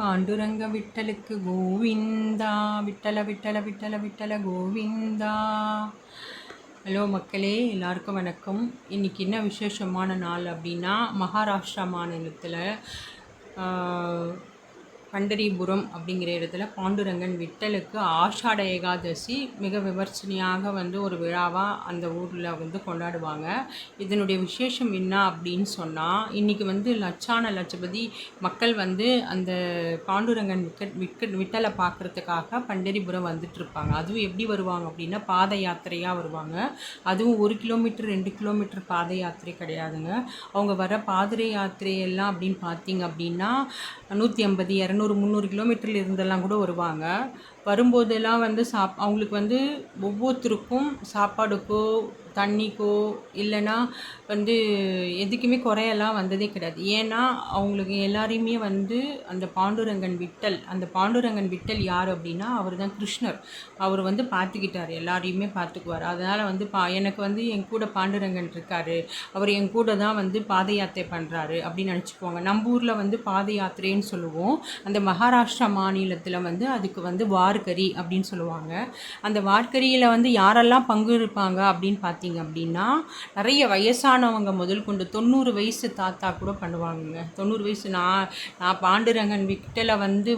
பாண்டுரங்க விட்டலுக்கு கோவிந்தா விட்டல விட்டல விட்டல விட்டல கோவிந்தா. ஹலோ மக்களே எல்லாருக்கும் வணக்கம். இன்றைக்கி என்ன விசேஷமான நாள் அப்படின்னா மகாராஷ்டிரா மாநிலத்தில் பண்டரிபுரம் அப்படிங்கிற இடத்துல பாண்டுரங்கன் விட்டலுக்கு ஆஷாட ஏகாதசி மிக விமர்சனையாக வந்து ஒரு விழாவாக அந்த ஊரில் வந்து கொண்டாடுவாங்க. இதனுடைய விசேஷம் என்ன அப்படின்னு சொன்னால் இன்றைக்கி வந்து லட்சான லட்சபதி மக்கள் வந்து அந்த பாண்டுரங்கன் விக்கெட் விக்கெட் விட்டலை பார்க்குறதுக்காக பண்டரிபுரம் வந்துட்டுருப்பாங்க. அதுவும் எப்படி வருவாங்க அப்படின்னா பாத யாத்திரையாக வருவாங்க. அதுவும் ஒரு கிலோமீட்டர் ரெண்டு கிலோமீட்டர் பாத யாத்திரை கிடையாதுங்க. அவங்க வர பாதிரை யாத்திரையெல்லாம் அப்படின்னு பார்த்தீங்க அப்படின்னா நூற்றி ஐம்பது இரநூறு இரநூறு முந்நூறு கிலோமீட்டரில் இருந்தெல்லாம் கூட வருவாங்க. வரும்போதெல்லாம் வந்து சாப் அவங்களுக்கு வந்து ஒவ்வொருத்தருக்கும் சாப்பாடுக்கோ தண்ணிக்கோ இல்லைன்னா வந்து எதுக்குமே குறையெல்லாம் வந்ததே கிடையாது. ஏன்னா அவங்களுக்கு எல்லாரையுமே வந்து அந்த பாண்டுரங்கன் விட்டல் அந்த பாண்டுரங்கன் விட்டல் யார் அப்படின்னா அவர் தான் கிருஷ்ணர். அவர் வந்து பார்த்துக்கிட்டார் எல்லாரையுமே பார்த்துக்குவார். அதனால் வந்து பா எனக்கு வந்து என் கூட பாண்டுரங்கன் இருக்கார் அவர் என் கூட தான் வந்து பாத யாத்திரை பண்ணுறாரு அப்படின்னு நினச்சிக்குவாங்க. நம்ம ஊரில் வந்து பாத யாத்திரைன்னு சொல்லுவோம். அந்த மகாராஷ்டிரா மாநிலத்தில் வந்து அதுக்கு வந்து வார்கரி அப்படின்னு சொல்லுவாங்க. அந்த வார்கரியில் வந்து யாரெல்லாம் பங்கு இருப்பாங்க அப்படின்னு பார்த்தீங்க அப்படின்னா நிறைய வயசானவங்க முதல் கொண்டு தொண்ணூறு வயசு தாத்தா கூட பண்ணுவாங்கங்க. தொண்ணூறு வயசு நான் நான் பாண்டுரங்கன் விட்டல வந்து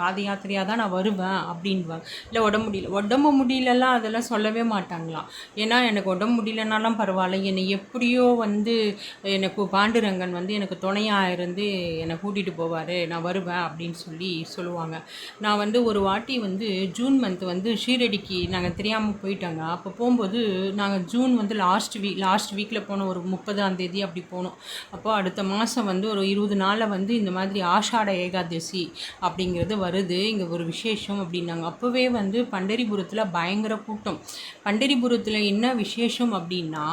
பாத யாத்திரையாக தான் நான் வருவேன் அப்படின்வாங்க இல்லை உடம்பு முடியல உடம்பு முடியலலாம் அதெல்லாம் சொல்லவே மாட்டாங்களாம். ஏன்னா எனக்கு உடம்பு முடியலனாலும் பரவாயில்ல. என்னை எப்படியோ வந்து எனக்கு பாண்டுரங்கன் வந்து எனக்கு துணையாக இருந்து என்னை கூட்டிகிட்டு போவார். நான் வருவேன் அப்படின்னு சொல்லி சொல்லுவாங்க. நான் வந்து ஒரு வாட்டி வந்து ஜூன் மந்த் வந்து ஷீரடிக்கு நாங்கள் தெரியாமல் போயிட்டாங்க. அப்போ போகும்போது நாங்கள் ஜூன் வந்து லாஸ்ட் வீக் லாஸ்ட் வீக்கில் போனோம். ஒரு முப்பதாம் தேதி அப்படி போனோம். அப்போ அடுத்த மாதம் வந்து ஒரு இருபது நாளில் வந்து இந்த மாதிரி ஆஷாட ஏகாதசி அப்படிங்கிறது வருது. இங்கே ஒரு விசேஷம் அப்படின்னாங்க. அப்போவே வந்து பண்டரிபுரத்தில் பயங்கர கூட்டம். பண்டரிபுரத்தில் என்ன விசேஷம் அப்படின்னா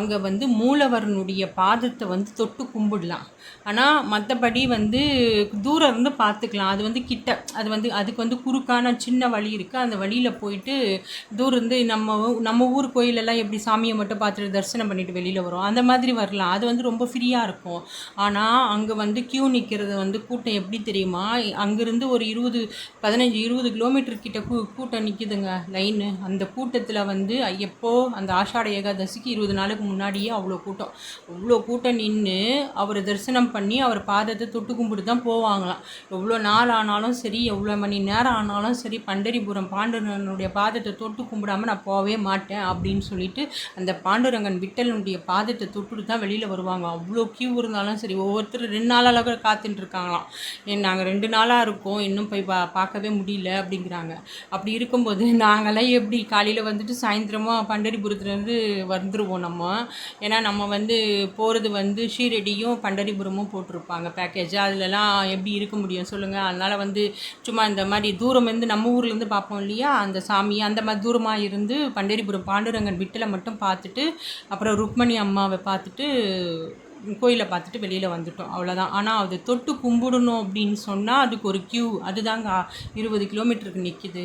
அங்கே வந்து மூலவரனுடைய பாதத்தை வந்து தொட்டு கும்பிடலாம். ஆனால் மற்றபடி வந்து தூரம் இருந்து பார்த்துக்கலாம். அது வந்து கிட்ட அது வந்து அதுக்கு வந்து குறுக்கான சின்ன வழி இருக்குது அந்த வழியில் போயிட்டு தூர்ந்து நம்ம நம்ம ஊர் கோயிலெல்லாம் எப்படி சாமியை மட்டும் பார்த்துட்டு தரிசனம் பண்ணிட்டு வெளியில் வரும் அந்த மாதிரி வரலாம். அது வந்து ரொம்ப ஃப்ரீயாக இருக்கும். ஆனால் அங்கே வந்து க்யூ நிற்கிறது வந்து கூட்டம் எப்படி தெரியுமா? அங்கேருந்து ஒரு இருபது பதினஞ்சு இருபது கிலோமீட்டர் கிட்ட கூ கூட்டம் நிற்கிதுங்க லைனு அந்த கூட்டத்தில் வந்து எப்போ அந்த ஆஷாட ஏகாதசிக்கு இருபது நாளுக்கு முன்னாடியே அவ்வளோ கூட்டம். அவ்வளோ கூட்டம் நின்று அவர் தரிசனம் பண்ணி அவர் பாதத்தை தொட்டு கும்பிட்டு தான் போவாங்களாம். எவ்வளோ நாள் ஆனாலும் சரி எவ்வளோ மணி நேரம் ஆனாலும் சரி பண்டரிபுரம் பாண்டனுடைய பாதத்தை தொட்டு கும்பிடாமல் நான் போகவே மாட்டேன் அப்படின்னு சொல்லிட்டு அந்த பாண்டுரங்கன் விட்டலனுடைய பாதத்தை தொட்டுட்டு தான் வெளியில் வருவாங்க. அவ்வளோ கியூ இருந்தாலும் சரி ஒவ்வொருத்தர் ரெண்டு நாளாக கூட காத்துட்டு இருக்காங்களாம். ஏன் நாங்கள் ரெண்டு நாளாக இருக்கோம் இன்னும் போய் பா பார்க்கவே முடியல அப்படிங்கிறாங்க. அப்படி இருக்கும்போது நாங்களாம் எப்படி காலையில் வந்துட்டு சாயந்தரமாக பண்டரிபுரத்துலேருந்து வந்துடுவோம் நம்ம. ஏன்னா நம்ம வந்து போகிறது வந்து ஷீரடியும் பண்டரிபுரமும் போட்டிருப்பாங்க பேக்கேஜ் அதிலலாம் எப்படி இருக்க முடியும் சொல்லுங்கள் அதனால் வந்து சும்மா இந்த மாதிரி தூரம் வந்து நம்ம ஊர்லேருந்து பார்ப்போம் இல்லையா? அந்த சாமி அந்த மாதிரி தூரமாக இருந்து பண்டேரிபுரம் பாண்டுரங்கன் விட்டில் மட்டும் பார்த்துட்டு அப்புறம் ருக்மணி அம்மாவை பார்த்துட்டு கோயிலை பார்த்துட்டு வெளியில் வந்துட்டோம். அவ்வளோதான் ஆனால் அது தொட்டு கும்பிடணும் அப்படின்னு சொன்னால் அதுக்கு ஒரு க்யூ அதுதாங்க இருபது கிலோமீட்டருக்கு நிற்கிது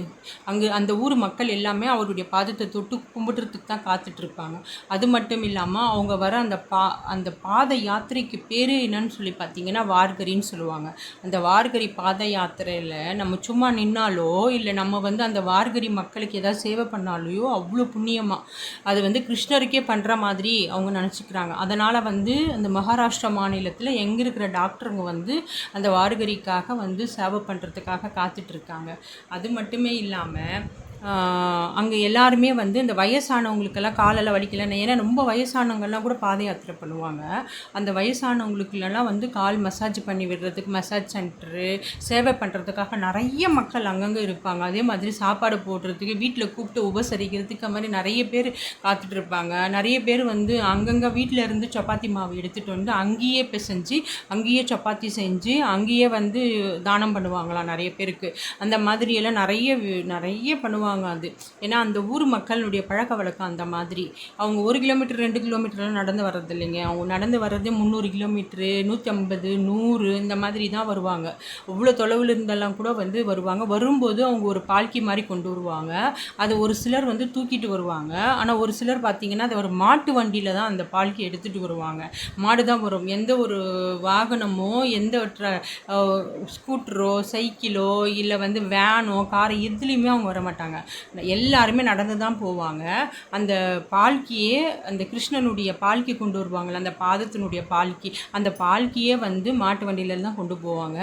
அங்கே அந்த ஊர் மக்கள் எல்லாமே அவருடைய பாதத்தை தொட்டு கும்பிடுறதுக்கு தான் காத்துட்ருப்பாங்க அது மட்டும் இல்லாமல் அவங்க வர அந்த பா அந்த பாத யாத்திரைக்கு பேர் என்னன்னு சொல்லி பார்த்தீங்கன்னா வார்கரின்னு சொல்லுவாங்க. அந்த வார்கரி பாத யாத்திரையில் நம்ம சும்மா நின்னாலோ இல்லை நம்ம வந்து அந்த வார்கரி மக்களுக்கு ஏதாவது சேவை பண்ணாலையோ அவ்வளோ புண்ணியமாக அது வந்து கிருஷ்ணருக்கே பண்ணுற மாதிரி அவங்க நினச்சிக்கிறாங்க. அதனால் வந்து அந்த மகாராஷ்டிரா மாநிலத்தில் எங்கே இருக்கிற டாக்டருங்க வந்து அந்த வார்கரிக்காக வந்து சேவை பண்ணுறதுக்காக காத்துட்ருக்காங்க அது மட்டுமே இல்லாமல் அங்கே எல்லாருமே வந்து இந்த வயசானவங்களுக்கெல்லாம் காலெல்லாம் வலிக்கலன்னு ஏன்னா ரொம்ப வயசானவங்கெல்லாம் கூட பாத யாத்திரை பண்ணுவாங்க. அந்த வயசானவங்களுக்குலாம் வந்து கால் மசாஜ் பண்ணி விடுறதுக்கு மசாஜ் சென்டரு சேவை பண்ணுறதுக்காக நிறைய மக்கள் அங்கங்கே இருப்பாங்க. அதே மாதிரி சாப்பாடு போடுறதுக்கு வீட்டில் கூப்பிட்டு உபசரிக்கிறதுக்கு அந்த மாதிரி நிறைய பேர் காத்துட்ருப்பாங்க நிறைய பேர் வந்து அங்கங்கே வீட்டில் இருந்து சப்பாத்தி மாவு எடுத்துகிட்டு வந்து அங்கேயே பிசைஞ்சு அங்கேயே சப்பாத்தி செஞ்சு அங்கேயே வந்து தானம் பண்ணுவாங்களாம் நிறைய பேருக்கு. அந்த மாதிரியெல்லாம் நிறைய நிறைய பண்ணுவாங்க. வருவாங்க அது. ஏன்னா அந்த ஊர் மக்களுடைய பழக்க வழக்கம் அந்த மாதிரி. அவங்க ஒரு கிலோமீட்டர் ரெண்டு கிலோமீட்டர்லாம் நடந்து வர்றது இல்லைங்க அவங்க நடந்து வர்றதே முந்நூறு கிலோமீட்ரு நூற்றி ஐம்பது நூறு இந்த மாதிரி தான் வருவாங்க. இவ்வளோ தொலைவில் இருந்தெல்லாம் கூட வந்து வருவாங்க. வரும்போது அவங்க ஒரு பால்கி மாதிரி கொண்டு வருவாங்க. அதை ஒரு சிலர் வந்து தூக்கிட்டு வருவாங்க. ஆனால் ஒரு சிலர் பார்த்தீங்கன்னா அது ஒரு மாட்டு வண்டியில் தான் அந்த பால்கி எடுத்துகிட்டு வருவாங்க. மாடு தான் வரும். எந்த ஒரு வாகனமோ எந்த ஸ்கூட்டரோ சைக்கிளோ இல்லை வந்து வேனோ காரை எதுலேயுமே அவங்க வர மாட்டாங்க. எல்லாருமே நடந்து தான் போவாங்க. அந்த பால்கியே அந்த கிருஷ்ணனுடைய பால்கி கொண்டு வருவாங்கள அந்த பாதத்தினுடைய பால்கி அந்த பால்கியே வந்து மாட்டு வண்டியில தான் கொண்டு போவாங்க.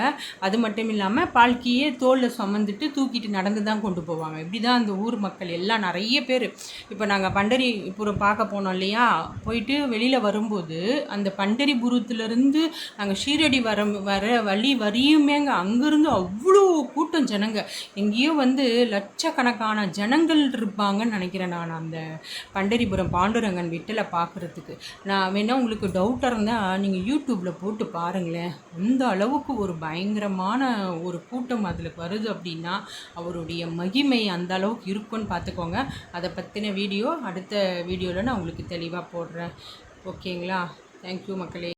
அது மட்டும் இல்லாமல் பால்கியே தோளில் சுமந்துட்டு தூக்கிட்டு நடந்து தான் கொண்டு போவாங்க. இப்படி தான் அந்த ஊர் மக்கள் எல்லாம் நிறைய பேர். இப்போ நாங்கள் பண்டரிபுரம் பார்க்க போனோம் இல்லையா? போயிட்டு வெளியில் வரும்போது அந்த பண்டரிபுரத்துலேருந்து நாங்கள் ஷீரடி வர வர வழி வரியுமேங்க. அங்கேருந்து அவ்வளோ கூட்டம் ஜனங்க. எங்கேயோ வந்து லட்சக்கணக்கான ஜனங்கள் இருப்பாங்கன்னு நினைக்கிறேன் நான். அந்த பண்டரிபுரம் பாண்டுரங்கன் விட்டலை பார்க்குறதுக்கு. நான் வேணால் உங்களுக்கு டவுட்டாக இருந்தால் நீங்கள் யூடியூப்பில் போட்டு பாருங்களேன். அந்த அளவுக்கு ஒரு பயங்கரமான ஒரு கூட்டம் அதில் வருது அப்படின்னா அவருடைய மகிமை அந்த அளவுக்கு இருக்குன்னு பார்த்துக்கோங்க. அதை பற்றின வீடியோ அடுத்த வீடியோவில் நான் உங்களுக்கு தெளிவாக போடுறேன். ஓகேங்களா? தேங்க்யூ மக்களே.